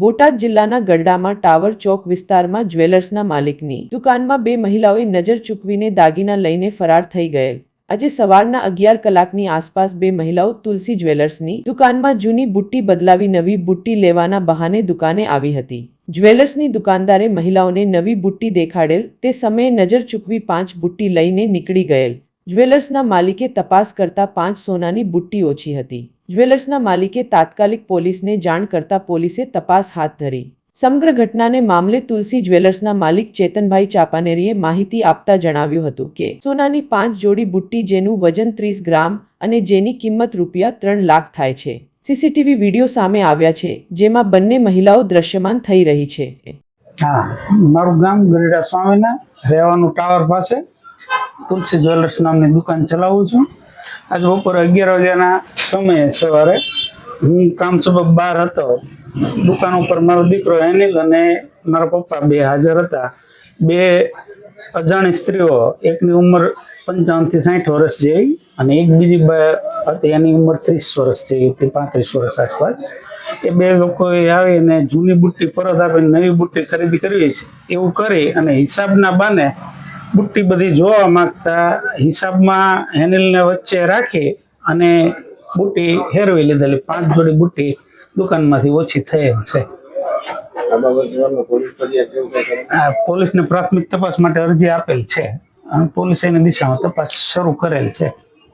બોટાદ જિલ્લાના ગરડામાં ટાવર ચોક વિસ્તારમાં જ્વેલર્સના માલિકની દુકાનમાં બે મહિલાઓએ નજર ચૂકવીને દાગીના લઈને ફરાર થઈ ગયેલ. આજે સવારના અગિયાર કલાકની આસપાસ બે મહિલાઓ તુલસી જ્વેલર્સની દુકાનમાં જૂની બુટ્ટી બદલાવી નવી બુટ્ટી લેવાના બહાને દુકાને આવી હતી. જ્વેલર્સની દુકાનદારે મહિલાઓને નવી બુટ્ટી દેખાડેલ તે સમયે નજર ચૂકવી પાંચ બુટ્ટી લઈને નીકળી ગયેલ. જ્વેલર્સના માલિકે તપાસ કરતા પાંચ સોનાની બુટ્ટી ઓછી હતી. જ્વેલર્સના માલિકે તાત્કાલિક પોલીસને જાણ કરતા પોલીસે તપાસ હાથ ધરી. સમગ્ર ઘટનાને મામલે તુલસી જ્વેલર્સના માલિક ચેતનભાઈ ચાપાનેરીએ માહિતી આપતા જણાવ્યું હતું કે, સોનાની પાંચ જોડી બુટ્ટી જેનું વજન ત્રીસ ગ્રામ અને જેની કિંમત રૂપિયા ત્રણ લાખ થાય છે. સીસીટીવી વીડિયો સામે આવ્યા છે, જેમાં બંને મહિલાઓ દ્રશ્યમાન થઈ રહી છે. હા, મારું ગામ ગરીડા સ્વામીના રહેવાનું ટાવર પાસે. તુલસી જ્વેલર્સ નામની દુકાન ચલાવું છું. આજ બપોરે અગિયાર વાગ્યાના સમયે સવારે હું કામ સબબ બહાર હતો. દુકાન ઉપર મારો દીકરો એનિલ અને મારા પપ્પા બે હાજર હતા. બે અજાણી સ્ત્રીઓ, એકની ઉંમર પંચાવનથી સાઠ વર્ષ જેવી અને એક બીજી હતી, એની ઉંમર ત્રીસ વર્ષ જેવી હતી, પાંત્રીસ વર્ષ આસપાસ. એ બે લોકોએ આવીને જૂની બુટ્ટી પરત આપીને નવી બુટ્ટી ખરીદી કરવી છે. એવું કરી અને હિસાબના બાને બુટ્ટી બધી જોવા માંગતા હિસાબમાં હેનિલને વચ્ચે રાખી અને બુટ્ટી હેરવી લીધેલી. પાંચ જોડી બુટ્ટી દુકાનમાંથી ઓછી થયેલ છે. પોલીસને પ્રાથમિક તપાસ માટે અરજી આપેલ છે. અને પોલીસ એની દિશામાં તપાસ શરૂ કરેલ છે.